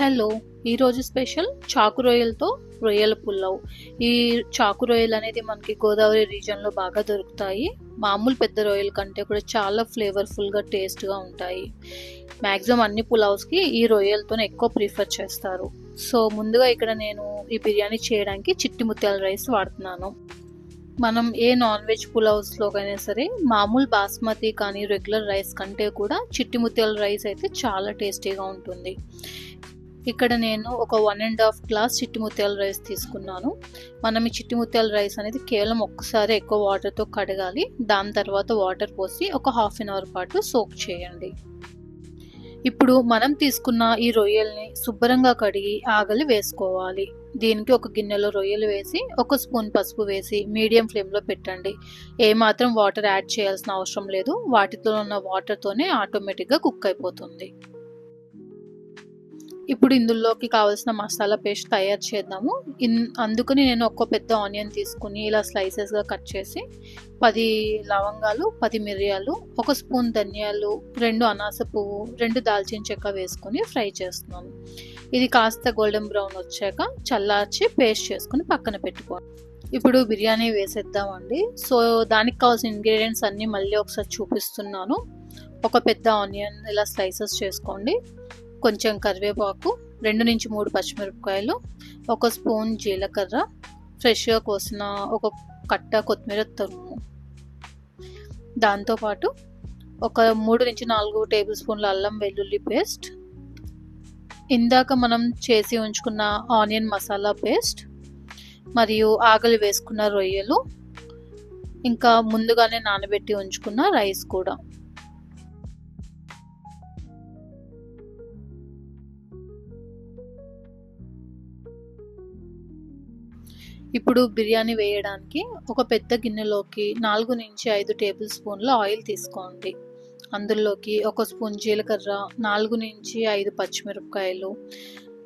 Hello ఈరోజు special చాకు రొయ్యలతో రొయ్యల పులావ్. ఈ చాకు రొయ్యలు అనేది మనకి గోదావరి రీజియన్లో బాగా దొరుకుతాయి. మామూలు పెద్ద రొయ్యల కంటే కూడా చాలా ఫ్లేవర్ఫుల్గా టేస్ట్గా ఉంటాయి. మ్యాక్సిమం అన్ని పులావ్స్కి ఈ రొయ్యలతోనే ఎక్కువ ప్రిఫర్ చేస్తారు. సో ముందుగా ఇక్కడ నేను ఈ బిర్యానీ చేయడానికి చిట్టి ముత్యాల రైస్ వాడుతున్నాను. మనం ఏ నాన్ వెజ్ పులావ్స్లోకైనా సరే మామూలు బాస్మతి కానీ రెగ్యులర్ రైస్ కంటే కూడా చిట్టి ముత్యాల రైస్ అయితే చాలా టేస్టీగా ఉంటుంది. ఇక్కడ నేను ఒక వన్ అండ్ హాఫ్ గ్లాస్ చిట్టి ముత్యాల రైస్ తీసుకున్నాను. మనం ఈ చిట్టి ముత్యాల రైస్ అనేది కేవలం ఒక్కసారి ఎక్కువ వాటర్తో కడగాలి. దాని తర్వాత వాటర్ పోసి ఒక హాఫ్ అన్ అవర్ పాటు సోక్ చేయండి. ఇప్పుడు మనం తీసుకున్న ఈ రొయ్యల్ని శుభ్రంగా కడిగి ఆగలి వేసుకోవాలి. దీనికి ఒక గిన్నెలో రొయ్యలు వేసి ఒక స్పూన్ పసుపు వేసి మీడియం ఫ్లేమ్లో పెట్టండి. ఏమాత్రం వాటర్ యాడ్ చేయాల్సిన అవసరం లేదు. వాటితో ఉన్న వాటర్తోనే ఆటోమేటిక్గా కుక్ అయిపోతుంది. ఇప్పుడు ఇందులోకి కావాల్సిన మసాలా పేస్ట్ తయారు చేద్దాము. ఇన్ అందుకని నేను ఒక పెద్ద ఆనియన్ తీసుకుని ఇలా స్లైసెస్గా కట్ చేసి పది లవంగాలు పది మిరియాలు ఒక స్పూన్ ధనియాలు రెండు అనాస పువ్వు రెండు దాల్చిన చెక్క వేసుకొని ఫ్రై చేస్తున్నాను. ఇది కాస్త గోల్డెన్ బ్రౌన్ వచ్చాక చల్లార్చి పేస్ట్ చేసుకుని పక్కన పెట్టుకోండి ఇప్పుడు బిర్యానీ వేసేద్దామండి. సో దానికి కావాల్సిన ఇంగ్రీడియంట్స్ అన్నీ మళ్ళీ ఒకసారి చూపిస్తున్నాను. ఒక పెద్ద ఆనియన్ ఇలా స్లైసెస్ చేసుకోండి. కొంచెం కరివేపాకు రెండు నుంచి మూడు పచ్చిమిరపకాయలు ఒక స్పూన్ జీలకర్ర ఫ్రెష్గా కోసిన ఒక కట్ట కొత్తిమీర తురుము. దాంతోపాటు ఒక మూడు నుంచి నాలుగు టేబుల్ స్పూన్ల అల్లం వెల్లుల్లి పేస్ట్ ఇందాక మనం చేసి ఉంచుకున్న ఆనియన్ మసాలా పేస్ట్ మరియు ఆగలి వేసుకున్న రొయ్యలు ఇంకా ముందుగానే నానబెట్టి ఉంచుకున్న రైస్ కూడా. ఇప్పుడు బిర్యానీ వేయడానికి ఒక పెద్ద గిన్నెలోకి నాలుగు నుంచి ఐదు టేబుల్ స్పూన్ల ఆయిల్ తీసుకోండి. అందులోకి ఒక స్పూన్ జీలకర్ర నాలుగు నుంచి ఐదు పచ్చిమిరపకాయలు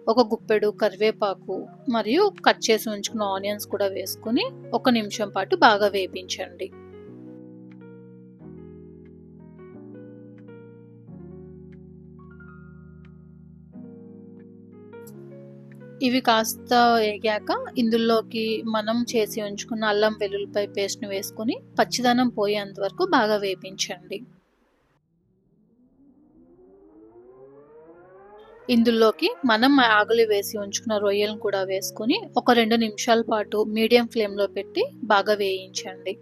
ఒక గుప్పెడు కరివేపాకు మరియు కట్ చేసి ఉంచుకున్న ఆనియన్స్ కూడా వేసుకుని ఒక నిమిషం పాటు బాగా వేపించండి. ఇవి కాస్త వేగాక ఇందులోకి మనం చేసి ఉంచుకున్న అల్లం వెల్లుల్లిపాయ పేస్ట్ని వేసుకుని పచ్చిదనం పోయేంత వరకు బాగా వేపించండి. ఇందులోకి మనం ఆగులు వేసి ఉంచుకున్న రొయ్యలను కూడా వేసుకుని ఒక రెండు నిమిషాల పాటు మీడియం ఫ్లేమ్లో పెట్టి బాగా వేయించండి.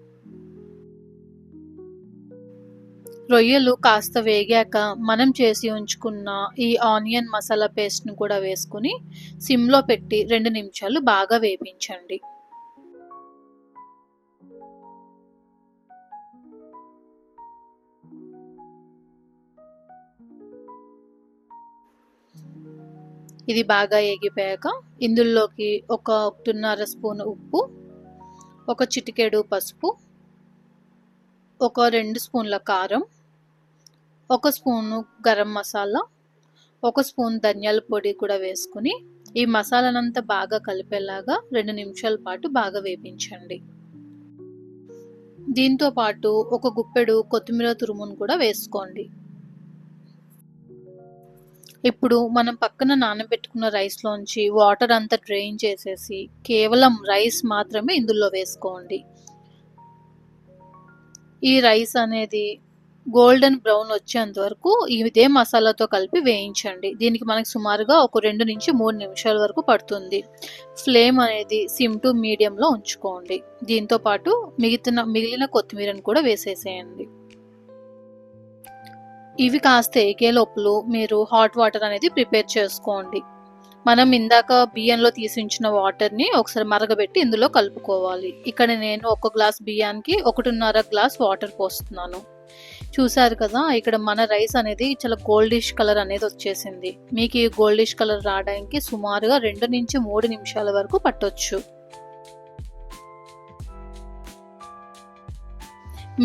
రొయ్యలు కాస్త వేగాక మనం చేసి ఉంచుకున్న ఈ ఆనియన్ మసాలా పేస్ట్ని కూడా వేసుకుని సిమ్లో పెట్టి రెండు నిమిషాలు బాగా వేపించండి. ఇది బాగా ఎగిపోయాక ఇందులోకి ఒక ఒకటిన్నర స్పూన్ ఉప్పు ఒక చిటికెడు పసుపు ఒక రెండు స్పూన్ల కారం ఒక స్పూను గరం మసాలా ఒక స్పూన్ ధనియాల పొడి కూడా వేసుకుని ఈ మసాలానంతా బాగా కలిపేలాగా రెండు నిమిషాల పాటు బాగా వేపించండి. దీంతో పాటు ఒక గుప్పెడు కొత్తిమీర తురుమును కూడా వేసుకోండి. ఇప్పుడు మనం పక్కన నానబెట్టుకున్న రైస్లోంచి వాటర్ అంతా డ్రైన్ చేసేసి కేవలం రైస్ మాత్రమే ఇందులో వేసుకోండి. ఈ రైస్ అనేది గోల్డెన్ బ్రౌన్ వచ్చేంత వరకు ఇదే మసాలాతో కలిపి వేయించండి. దీనికి మనకి సుమారుగా ఒక రెండు నుంచి మూడు నిమిషాల వరకు పడుతుంది. ఫ్లేమ్ అనేది సిమ్ టు మీడియంలో ఉంచుకోండి. దీంతో పాటు మిగిలిన మిగిలిన కొత్తిమీరను కూడా వేసేసేయండి. ఇవి కాస్త ఏకే లోపల మీరు హాట్ వాటర్ అనేది ప్రిపేర్ చేసుకోండి. మనం ఇందాక బియ్యంలో తీసించిన వాటర్ని ఒకసారి మరగబెట్టి ఇందులో కలుపుకోవాలి. ఇక్కడ నేను ఒక గ్లాస్ బియ్యానికి ఒకటిన్నర గ్లాస్ వాటర్ పోస్తున్నాను. చూసారు కదా ఇక్కడ మన రైస్ అనేది చాలా గోల్డిష్ కలర్ అనేది వచ్చేసింది. మీకు ఈ గోల్డిష్ కలర్ రావడానికి సుమారుగా రెండు నుంచి మూడు నిమిషాల వరకు పట్టొచ్చు.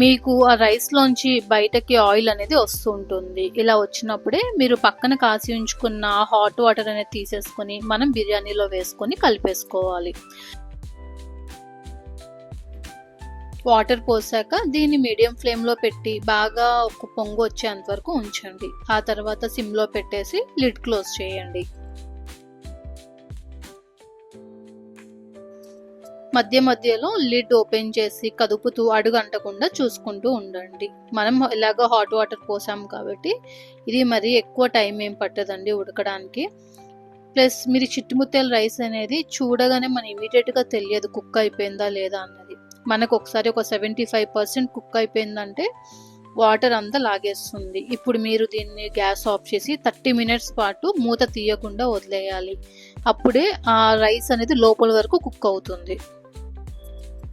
మీకు ఆ రైస్లోంచి బయటకి ఆయిల్ అనేది వస్తూ ఉంటుంది. ఇలా వచ్చినప్పుడే మీరు పక్కన కాసి ఉంచుకున్న హాట్ వాటర్ అనేది తీసేసుకొని మనం బిర్యానీలో వేసుకొని కలిపేసుకోవాలి. వాటర్ పోసాక దీన్ని మీడియం ఫ్లేమ్లో పెట్టి బాగా ఒక పొంగు వచ్చేంత వరకు ఉంచండి. ఆ తర్వాత సిమ్లో పెట్టేసి లిడ్ క్లోజ్ చేయండి. మధ్య మధ్యలో లిడ్ ఓపెన్ చేసి కదుపుతూ అడుగంటకుండా చూసుకుంటూ ఉండండి. మనం ఇలాగ హాట్ వాటర్ పోసాం కాబట్టి ఇది మరి ఎక్కువ టైం ఏం పట్టదండి ఉడకడానికి. ప్లస్ మీరు చిట్టుముత్యాల రైస్ అనేది చూడగానే మన ఇమీడియట్గా తెలియదు కుక్ అయిపోయిందా లేదా అన్నది. మనకు ఒకసారి ఒక సెవెంటీ ఫైవ్ పర్సెంట్ కుక్ అయిపోయిందంటే వాటర్ అంతా లాగేస్తుంది. ఇప్పుడు మీరు దీన్ని గ్యాస్ ఆఫ్ చేసి థర్టీ మినిట్స్ పాటు మూత తీయకుండా వదిలేయాలి. అప్పుడే ఆ రైస్ అనేది లోపల వరకు కుక్ అవుతుంది.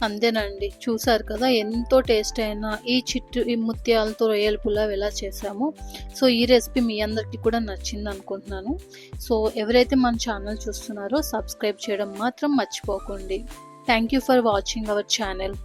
అంతేనండి. చూసారు కదా ఎంతో టేస్ట్ అయిన ఈ చిట్టు ఈ ముత్యాలతో రొయ్యల పులావ్ ఎలా చేసాము సో ఈ రెసిపీ మీ అందరికీ కూడా నచ్చింది అనుకుంటున్నాను. సో ఎవరైతే మన ఛానల్ చూస్తున్నారో సబ్స్క్రైబ్ చేయడం మాత్రం మర్చిపోకండి. Thank you for watching our channel